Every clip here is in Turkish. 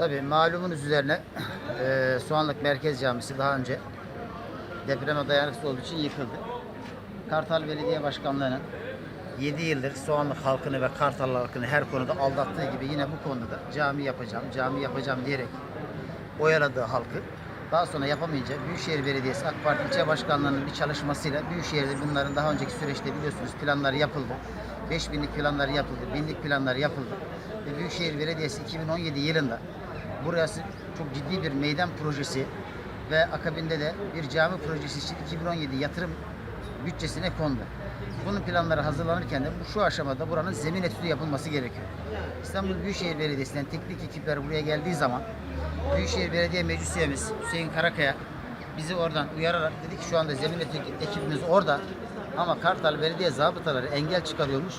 Tabii malumunuz üzerine eee Soğanlık Merkez Camisi daha önce depreme dayanıksız olduğu için yıkıldı. Kartal Belediye Başkanlığı'nın 7 yıldır Soğanlık halkını ve Kartal halkını her konuda aldattığı gibi yine bu konuda da cami yapacağım, cami yapacağım diyerek oyaladığı halkı daha sonra yapamayınca Büyükşehir Belediyesi AK Parti ilçe başkanlığının bir çalışmasıyla Büyükşehir'de bunların daha önceki süreçte biliyorsunuz planlar yapıldı. 5000'lik planlar yapıldı, binlik planlar yapıldı. Ve Büyükşehir Belediyesi 2017 yılında burası çok ciddi bir meydan projesi ve akabinde de bir cami projesi için 2017 yatırım bütçesine kondu. Bunun planları hazırlanırken de şu aşamada buranın zemin etüdü yapılması gerekiyor. İstanbul Büyükşehir Belediyesi'nden teknik ekipler buraya geldiği zaman Büyükşehir Belediye Meclis Üyemiz Hüseyin Karakaya bizi oradan uyararak dedi ki şu anda zemin etüdü ekibimiz orada ama Kartal Belediye zabıtaları engel çıkarıyormuş.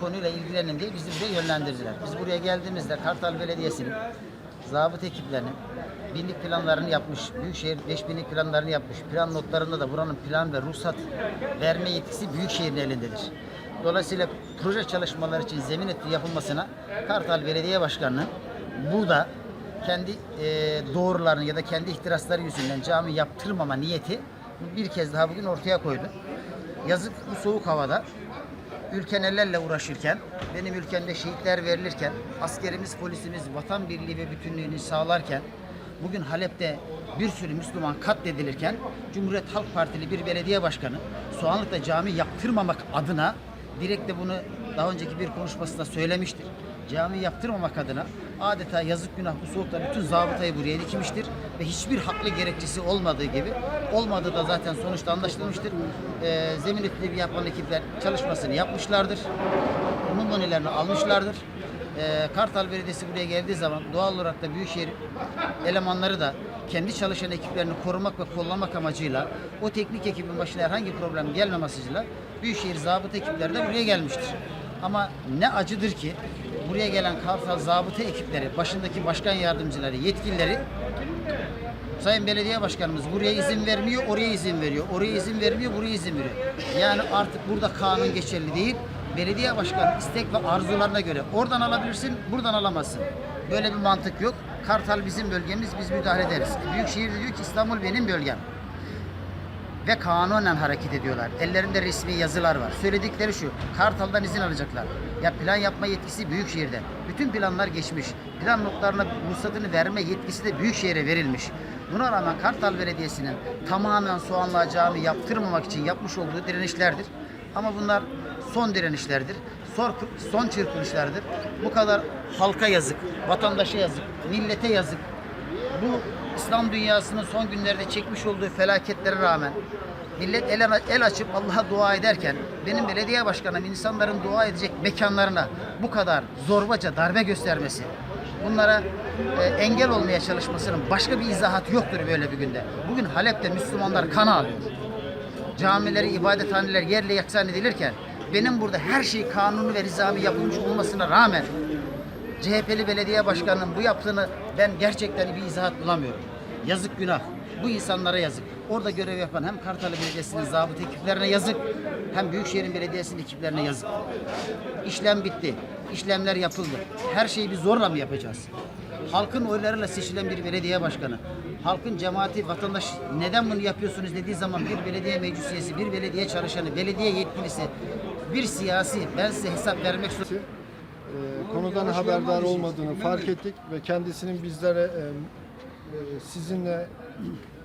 Konuyla ilgilenin diye bizi buraya yönlendirdiler. Biz buraya geldiğimizde Kartal Belediyesi'nin zabıt ekiplerinin binlik planlarını yapmış, Büyükşehir 5000'lik planlarını yapmış. Plan notlarında da buranın plan ve ruhsat verme yetkisi Büyükşehir'in elindedir. Dolayısıyla proje çalışmaları için zemin etüdü yapılmasına Kartal Belediye Başkanı'nın burada kendi e, doğrularını ya da kendi ihtirasları yüzünden cami yaptırmama niyeti bir kez daha bugün ortaya koydu. Yazık bu soğuk havada ülken ellerle uğraşırken, benim ülkemde şehitler verilirken, askerimiz, polisimiz vatan birliği ve bütünlüğünü sağlarken, bugün Halep'te bir sürü Müslüman katledilirken, Cumhuriyet Halk Partili bir belediye başkanı Soğanlık'ta cami yaptırmamak adına, direkt de bunu daha önceki bir konuşmasında söylemiştir. Cami yaptırmamak adına adeta yazık günah bu soğukta bütün zabıtayı buraya dikmiştir ve hiçbir haklı gerekçesi olmadığı gibi olmadığı da zaten sonuçta anlaşılmıştır. Ee, zemin etüdü yapan ekipler çalışmasını yapmışlardır. Numunelerini almışlardır. Ee, Kartal Belediyesi buraya geldiği zaman doğal olarak da Büyükşehir elemanları da kendi çalışan ekiplerini korumak ve kollamak amacıyla o teknik ekibin başına herhangi problem gelmemesiyle Büyükşehir zabıta ekipleri de buraya gelmiştir. Ama ne acıdır ki buraya gelen Kartal zabıta ekipleri, başındaki başkan yardımcıları, yetkilileri Sayın Belediye Başkanımız buraya izin vermiyor, oraya izin veriyor. Oraya izin vermiyor, buraya izin veriyor. Yani artık burada kanun geçerli değil. Belediye başkanı istek ve arzularına göre oradan alabilirsin, buradan alamazsın. Böyle bir mantık yok. Kartal bizim bölgemiz, biz müdahale ederiz. Büyükşehir diyor ki İstanbul benim bölgem ve kanunen hareket ediyorlar. Ellerinde resmi yazılar var. Söyledikleri şu, Kartal'dan izin alacaklar. Ya plan yapma yetkisi Büyükşehir'de. Bütün planlar geçmiş. Plan notlarına ruhsatını verme yetkisi de Büyükşehir'e verilmiş. Buna rağmen Kartal Belediyesi'nin tamamen Soğanlığa cami yaptırmamak için yapmış olduğu direnişlerdir. Ama bunlar son direnişlerdir. Son, son çırpınışlardır. Bu kadar halka yazık, vatandaşa yazık, millete yazık, bu İslam dünyasının son günlerde çekmiş olduğu felaketlere rağmen millet el, el açıp Allah'a dua ederken benim belediye başkanım insanların dua edecek mekanlarına bu kadar zorbaca darbe göstermesi bunlara e, engel olmaya çalışmasının başka bir izahatı yoktur böyle bir günde. Bugün Halep'te Müslümanlar kan ağlıyor. Camileri, ibadethaneler yerle yaksan edilirken benim burada her şey kanunu ve nizami yapılmış olmasına rağmen CHP'li belediye başkanının bu yaptığını ben gerçekten bir izahat bulamıyorum. Yazık günah. Bu insanlara yazık. Orada görev yapan hem Kartal Belediyesi'nin zabıt ekiplerine yazık, hem Büyükşehir'in belediyesinin ekiplerine yazık. İşlem bitti. İşlemler yapıldı. Her şeyi biz zorla mı yapacağız? Halkın oylarıyla seçilen bir belediye başkanı, halkın cemaati, vatandaş neden bunu yapıyorsunuz dediği zaman bir belediye meclis üyesi, bir belediye çalışanı, belediye yetkilisi, bir siyasi ben size hesap vermek zorundayım. E, konudan haberdar olmadığını fark ettik ve kendisinin bizlere e, e, sizinle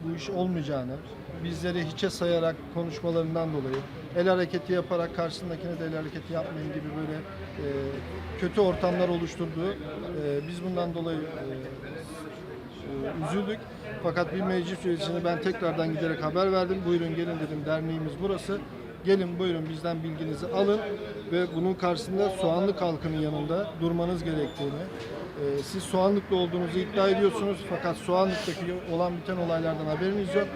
bu iş olmayacağını, bizleri hiçe sayarak konuşmalarından dolayı el hareketi yaparak karşısındakine de el hareketi yapmayın gibi böyle e, kötü ortamlar oluşturduğu e, biz bundan dolayı e, e, üzüldük. Fakat bir meclis üyesine ben tekrardan giderek haber verdim. Buyurun gelin dedim derneğimiz burası. Gelin buyurun bizden bilginizi alın ve bunun karşısında Soğanlık halkının yanında durmanız gerektiğini, e, siz Soğanlıklı olduğunuzu iddia ediyorsunuz fakat Soğanlık'taki olan biten olaylardan haberiniz yok.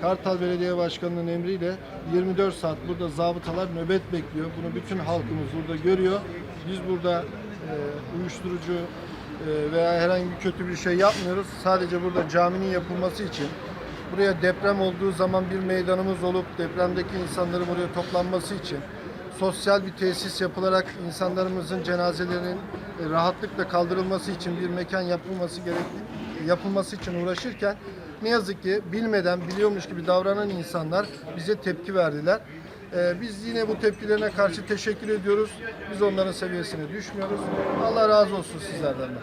Kartal Belediye Başkanı'nın emriyle 24 saat burada zabıtalar nöbet bekliyor. Bunu bütün halkımız burada görüyor. Biz burada e, uyuşturucu e, veya herhangi bir kötü bir şey yapmıyoruz. Sadece burada caminin yapılması için buraya deprem olduğu zaman bir meydanımız olup depremdeki insanların buraya toplanması için sosyal bir tesis yapılarak insanlarımızın cenazelerinin e, rahatlıkla kaldırılması için bir mekan yapılması gerekli yapılması için uğraşırken ne yazık ki bilmeden biliyormuş gibi davranan insanlar bize tepki verdiler. E, biz yine bu tepkilerine karşı teşekkür ediyoruz. Biz onların seviyesine düşmüyoruz. Allah razı olsun sizlerden de.